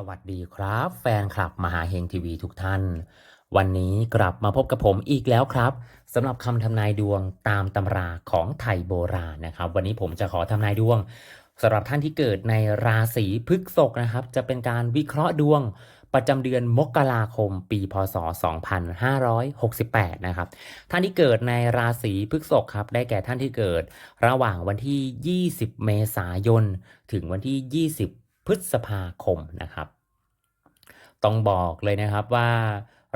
สวัสดีครับ แฟนคลับมหาเฮงทีวีทุกท่าน วันนี้กลับมาพบกับผมอีกแล้วครับสำหรับคำทำนายดวงตามตำราของไทยโบราณนะครับ วันนี้ผมจะขอทำนายดวงสำหรับท่านที่เกิดในราศีพฤษภนะครับ จะเป็นการวิเคราะห์ดวงประจำเดือนมกราคม ปีพศ 2568 นะครับ ท่านที่เกิดในราศีพฤษภครับ ได้แก่ท่านที่เกิด ระหว่างวันที่ 20 เมษายน ถึงวันที่ 20 พฤษภาคมนะครับ ต้องบอกเลยนะครับว่า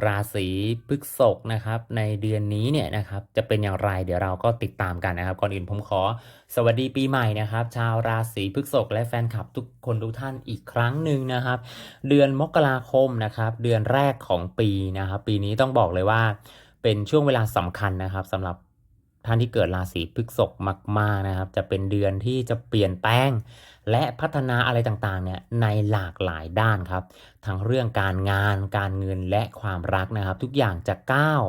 ราศีพฤษภนะครับ ในเดือนนี้เนี่ยนะครับจะเป็นอย่างไรเดี๋ยวเราก็ติดตามกันนะครับ ก่อนอื่นผมขอ สวัสดีปีใหม่นะครับ ชาวราศีพฤษภและแฟนคลับทุกคนทุกท่านอีกครั้งหนึ่งนะครับ เดือนมกราคมนะครับ เดือนแรกของปีนะครับ ปีนี้ต้องบอกเลยว่าเป็นช่วงเวลาสำคัญนะครับสำหรับ ท่านที่เกิดราศีพฤษภมาก ๆนะครับ จะเป็นเดือนที่จะเปลี่ยนแปลง และพัฒนาอะไรต่างๆเนี่ยในหลากหลายด้านครับ ทั้งเรื่องการงานการเงินและความรักนะครับ ทุกอย่างจะก้าว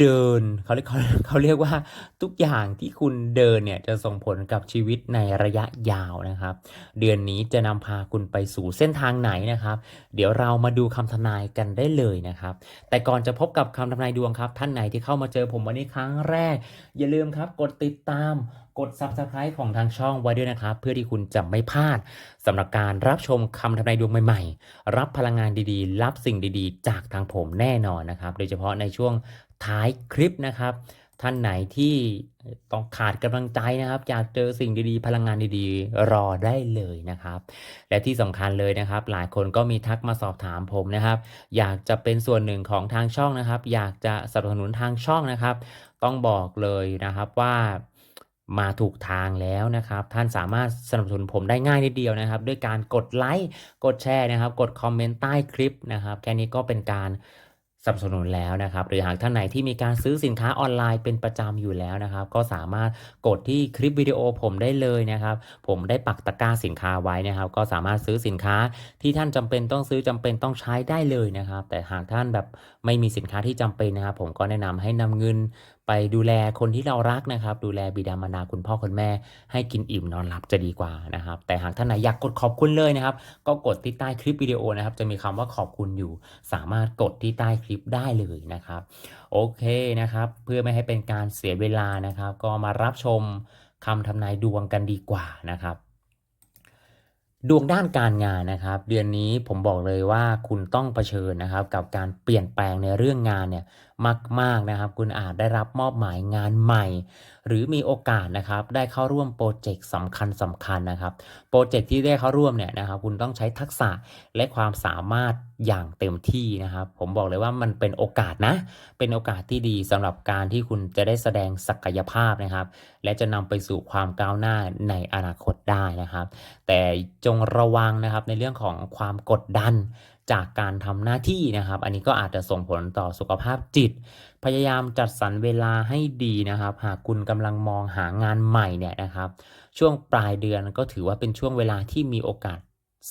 เดินเขาเรียกเขาเขาเรียกว่าทุกอย่างที่คุณเดินเนี่ยจะส่งผลกับชีวิตในระยะยาวนะครับ เดือนนี้จะนำพาคุณไปสู่เส้นทางไหนนะครับ เดี๋ยวเรามาดูคำทำนายกันได้เลยนะครับ แต่ก่อนจะพบกับคำทำนายดวงครับ ท่านไหนที่เข้ามาเจอผมวันนี้ครั้งแรก อย่าลืมครับกดติดตาม กด Subscribe ของทางช่องไว้ด้วยนะครับ เพื่อที่คุณจะไม่พลาดสำหรับการรับชมคำทำนายดวงใหม่ๆ รับพลังงานดีๆ รับสิ่งดีๆ จากทางผมแน่นอนนะครับ โดยเฉพาะในช่วงท้ายคลิปนะครับ ท่านไหนที่ต้องขาดกำลังใจนะครับ อยากเจอสิ่งดีๆ พลังงานดีๆ รอได้เลยนะครับ และที่สำคัญเลยนะครับ หลายคนก็มีทักมาสอบถามผมนะครับ อยากจะเป็นส่วนหนึ่งของทางช่องนะครับ อยากจะสนับสนุนทางช่องนะครับ ต้องบอกเลยนะครับว่า มาถูกทางแล้วนะครับ ท่านสามารถสนับสนุนผมได้ง่ายนิดเดียวนะครับ ด้วยการกดไลค์กดแชร์นะครับ กดคอมเมนต์ใต้คลิปนะครับแค่นี้ก็เป็นการสนับสนุนแล้วนะครับ หรือหากท่านไหนที่มีการซื้อสินค้าออนไลน์เป็นประจำอยู่แล้วนะครับ ก็สามารถกดที่คลิปวิดีโอผมได้เลยนะครับ ผมได้ปักตะกร้าสินค้าไว้นะครับ ก็สามารถซื้อสินค้าที่ท่านจำเป็นต้องซื้อจำเป็นต้องใช้ได้เลยนะครับ แต่หากท่านแบบไม่มีสินค้าที่จำเป็นนะครับ ผมก็แนะนำให้นำเงิน ไปดูแลคนที่เรารักนะครับ ดูแลบิดามารดาคุณพ่อคุณแม่ ให้กินอิ่มนอนหลับจะดีกว่านะครับ แต่หากท่านไหนอยากกดขอบคุณเลยนะครับ ก็กดที่ใต้คลิปวิดีโอนะครับ จะมีคำว่าขอบคุณอยู่ สามารถกดที่ใต้คลิปได้เลยนะครับ โอเคนะครับ เพื่อไม่ให้เป็นการเสียเวลานะครับ ก็มารับชมคำทำนายดวงกันดีกว่านะครับดวงด้านการงานนะครับ เดือนนี้ผมบอกเลยว่าคุณต้องเผชิญนะครับ กับการเปลี่ยนแปลงในเรื่องงานเนี่ยมากๆนะครับ คุณอาจได้รับมอบหมายงานใหม่ หรือมีโอกาสนะครับ ได้เข้าร่วมโปรเจกต์สำคัญสำคัญนะครับโปรเจกต์ที่ได้เข้าร่วมเนี่ยนะครับ คุณต้องใช้ทักษะและความสามารถอย่างเต็มที่นะครับ ผมบอกเลยว่ามันเป็นโอกาสนะ เป็นโอกาสที่ดีสำหรับการที่คุณจะได้แสดงศักยภาพนะครับ และจะนำไปสู่ความก้าวหน้าในอนาคตได้นะครับ แต่จงระวังนะครับในเรื่องของความกดดัน จากการทำหน้าที่นะครับ อันนี้ก็อาจจะส่งผลต่อสุขภาพจิต พยายามจัดสรรเวลาให้ดีนะครับ หากคุณกำลังมองหางานใหม่เนี่ยนะครับ ช่วงปลายเดือนก็ถือว่าเป็นช่วงเวลาที่มีโอกาส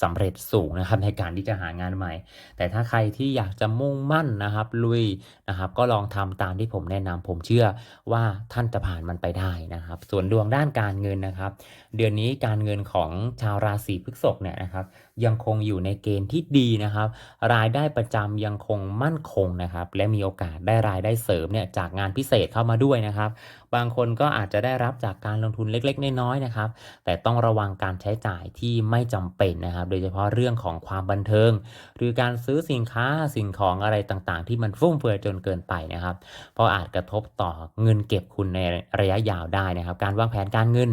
สำเร็จสูงนะครับในการที่จะหางานใหม่ แต่ถ้าใครที่อยากจะมุ่งมั่นนะครับ ลุยนะครับ ก็ลองทำตามที่ผมแนะนำผมเชื่อว่าท่านจะผ่านมันไปได้นะครับ ส่วนดวงด้านการเงินนะครับ เดือนนี้การเงินของชาวราศีพฤษภเนี่ยนะครับ ยังคงอยู่ในเกณฑ์ที่ดีนะครับ รายได้ประจำยังคงมั่นคงนะครับ และมีโอกาสได้รายได้เสริมเนี่ยจากงานพิเศษเข้ามาด้วยนะครับ บางคนก็อาจจะได้รับจากการลงทุนเล็กๆ น้อยๆนะครับ แต่ต้องระวังการใช้จ่ายที่ไม่จำเป็นนะครับ โดยเฉพาะเรื่องของความบันเทิง หรือการซื้อสินค้าสิ่งของอะไรต่างๆ ที่มันฟุ่มเฟือยจนเกินไปนะครับ เพราะอาจกระทบต่อเงินเก็บคุณในระยะยาวได้นะครับ การวางแผนการเงิน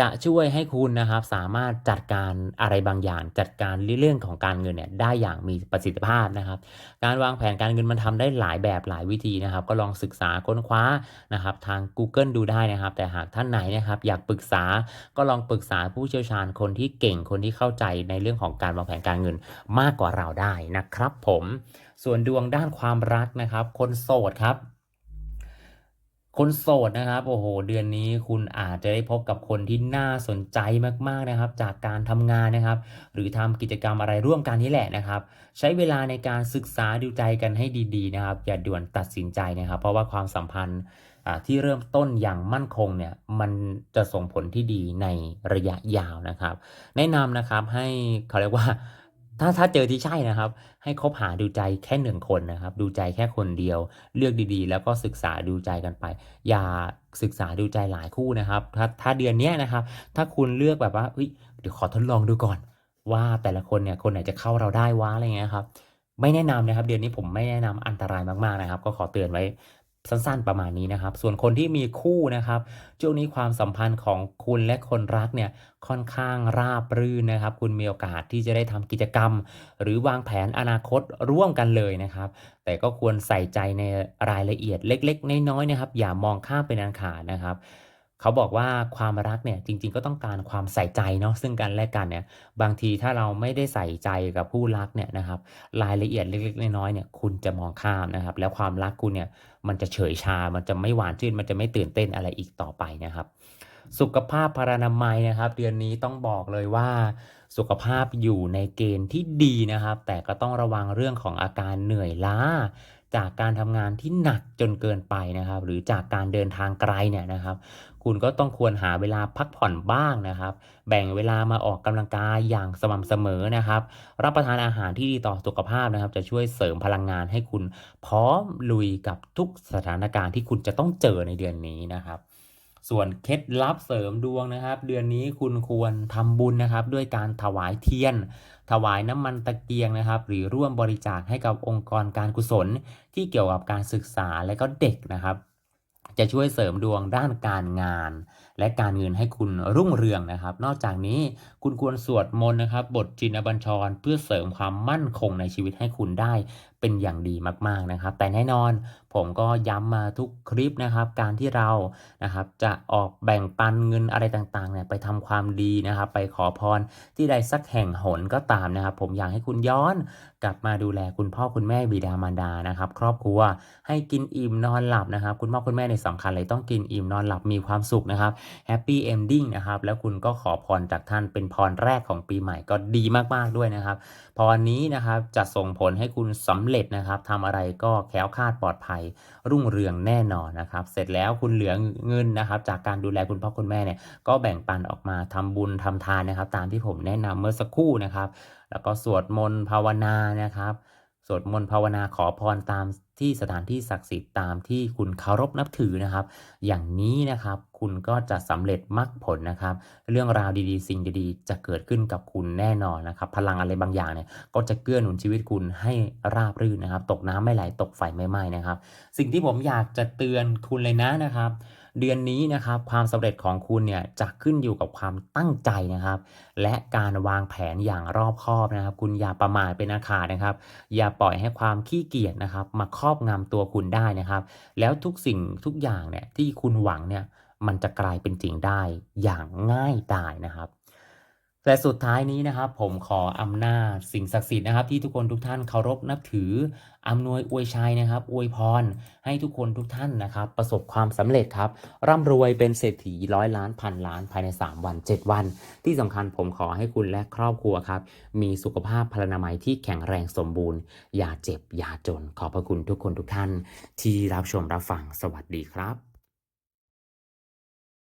จะช่วยให้คุณนะครับสามารถจัดการอะไรบางอย่างจัดการเรื่องของการเงินเนี่ยได้อย่างมีประสิทธิภาพนะครับ การวางแผนการเงินมันทำได้หลายแบบหลายวิธีนะครับ ก็ลองศึกษาค้นคว้านะครับ ทาง Google ดูได้นะครับ แต่หากท่านไหนนะครับ อยากปรึกษาก็ลองปรึกษาผู้เชี่ยวชาญคนที่เก่งคนที่เข้าใจในเรื่องของการวางแผนการเงินมากกว่าเราได้นะครับ ผม ส่วนดวงด้านความรักนะครับ คนโสดครับ คนโสดนะครับ โอ้โห เดือนนี้คุณอาจจะได้พบกับคนที่น่าสนใจมากๆนะครับ จากการทำงานนะครับ หรือทำกิจกรรมอะไรร่วมกันนี่แหละนะครับ ใช้เวลาในการศึกษาดูใจกันให้ดีๆนะครับ อย่าด่วนตัดสินใจนะครับ เพราะว่าความสัมพันธ์อ่าที่เริ่มต้นอย่างมั่นคงเนี่ยมันจะส่งผลที่ดีในระยะยาวนะครับ แนะนำนะครับให้เขาเรียกว่า ถ้าถ้าเจอที่ใช่นะครับ ให้คบหาดูใจแค่หนึ่งคนนะครับ ดูใจแค่คนเดียว เลือกดีๆ แล้วก็ศึกษาดูใจกันไป อย่าศึกษาดูใจหลายคู่นะครับ ถ้าถ้าเดือนนี้นะครับ ถ้าคุณเลือกแบบว่าเอ้ยเดี๋ยวขอทดลองดูก่อน ว่าแต่ละคนเนี่ยคนไหนจะเข้าเราได้วะอะไรเงี้ยครับ ไม่แนะนำนะครับ เดือนนี้ผมไม่แนะนำอันตรายมากๆนะครับ ก็ขอเตือนไว้ สั้นๆประมาณนี้นะครับ ส่วนคนที่มีคู่นะครับช่วงนี้ความสัมพันธ์ของคุณและคนรักเนี่ยค่อนข้างราบรื่นนะครับ คุณมีโอกาสที่จะได้ทำกิจกรรม หรือวางแผนอนาคตร่วมกันเลยนะครับ แต่ก็ควรใส่ใจในรายละเอียดเล็ก ๆ น้อยๆนะครับ อย่ามองข้ามเป็นอันขาดนะครับ เขาบอกว่าความรักเนี่ยจริง ๆ ก็ต้องการความใส่ใจเนาะซึ่งกันและกันเนี่ยบางทีถ้าเราไม่ได้ใส่ใจกับผู้รักเนี่ยนะครับรายละเอียดเล็กๆน้อยๆเนี่ยคุณจะมองข้ามนะครับ แล้วความรักคุณเนี่ยมันจะเฉยชา มันจะไม่หวานชื่น มันจะไม่ตื่นเต้นอะไรอีกต่อไปนะครับ สุขภาพพรรณนามัยนะครับ เดือนนี้ต้องบอกเลยว่าสุขภาพอยู่ในเกณฑ์ที่ดีนะครับ แต่ก็ต้องระวังเรื่องของอาการเหนื่อยล้า จากการทำงานที่หนักจนเกินไปนะครับ หรือจากการเดินทางไกลเนี่ยนะครับ คุณก็ต้องควรหาเวลาพักผ่อนบ้างนะครับ แบ่งเวลามาออกกำลังกายอย่างสม่ำเสมอนะครับ รับประทานอาหารที่ดีต่อสุขภาพนะครับ จะช่วยเสริมพลังงานให้คุณพร้อมลุยกับทุกสถานการณ์ที่คุณจะต้องเจอในเดือนนี้นะครับ ส่วนเคล็ดลับเสริมดวงนะครับ เดือนนี้คุณควรทำบุญนะครับ ด้วยการถวายเทียน ถวายน้ำมันตะเกียงนะครับ หรือร่วมบริจาคให้กับองค์กรการกุศล ที่เกี่ยวกับการศึกษาและก็เด็กนะครับ จะช่วยเสริมดวงด้านการงาน และการเงินให้คุณรุ่งเรืองนะครับ นอกจากนี้คุณควรสวดมนต์นะครับ บทจินบัญชรเพื่อเสริมความมั่นคงในชีวิตให้คุณได้เป็นอย่างดีมากๆนะครับ แต่แน่นอนผมก็ย้ำมาทุกคลิปนะครับ การที่เรานะครับจะออกแบ่งปันเงินอะไรต่างๆเนี่ยไปทำความดีนะครับ ไปขอพรที่ใดสักแห่งหนก็ตามนะครับ ผมอยากให้คุณย้อนกลับมาดูแลคุณพ่อคุณแม่บิดามารดานะครับ ครอบครัวให้กินอิ่มนอนหลับนะครับ คุณพ่อคุณแม่ในยสำคัญเลยต้องกินอิ่มนอนหลับมีความสุขนะครับแฮปปี้เอนดิ้งนะครับ แล้วคุณก็ขอพรจากท่านเป็นพรแรกของปีใหม่ก็ดีมากๆด้วยนะครับ พรนี้นะครับจะส่งผลให้คุณสำเร็จนะครับทำอะไรก็แคล้วคลาดปลอดภัย รุ่งเรืองแน่นอนนะครับ เสร็จแล้วคุณเหลือเงินนะครับ จากการดูแลคุณพ่อคุณแม่เนี่ยก็แบ่งปันออกมาทำบุญทำทานนะครับ ตามที่ผมแนะนำเมื่อสักครู่นะครับ แล้วก็สวดมนต์ภาวนานะครับ วดมนต์ภาวนาขอพรตามที่สถานที่ศักดิ์สิทธิ์ตามที่คุณเคารพนับถือนะครับ อย่างนี้นะครับคุณก็จะสำเร็จมรรคผลนะครับ เรื่องราวดีๆ สิ่งดีๆ จะเกิดขึ้นกับคุณแน่นอนนะครับ พลังอะไรบางอย่างเนี่ยก็จะเกื้อหนุนชีวิตคุณให้ราบรื่นนะครับ ตกน้ำไม่ไหลตกไฟไม่ไหม้นะครับ สิ่งที่ผมอยากจะเตือนคุณเลยนะนะครับ เดือนนี้นะครับความสำเร็จของคุณเนี่ยจะขึ้นอยู่กับความตั้งใจนะครับ และการวางแผนอย่างรอบคอบนะครับ คุณอย่าประมาทเป็นอาขาดนะครับ อย่าปล่อยให้ความขี้เกียจนะครับ มาครอบงำตัวคุณได้นะครับ แล้วทุกสิ่งทุกอย่างเนี่ยที่คุณหวังเนี่ยมันจะกลายเป็นจริงได้อย่างง่ายดายนะครับ แต่สุดท้ายนี้นะครับ ผมขออำนาจสิ่งศักดิ์สิทธิ์นะครับ ที่ทุกคนทุกท่านเคารพนับถืออำนวยอวยชัยนะครับอวยพรให้ทุกคนทุกท่านนะครับ ประสบความสำเร็จครับ ร่ำรวยเป็นเศรษฐีร้อยล้านพันล้านภายใน 3 วัน 7 วัน ที่สำคัญผมขอให้คุณและครอบครัวครับ มีสุขภาพพลานามัยที่แข็งแรงสมบูรณ์ อย่าเจ็บอย่าจน ขอบพระคุณทุกคนทุกท่าน ที่รับชมรับฟังสวัสดีครับ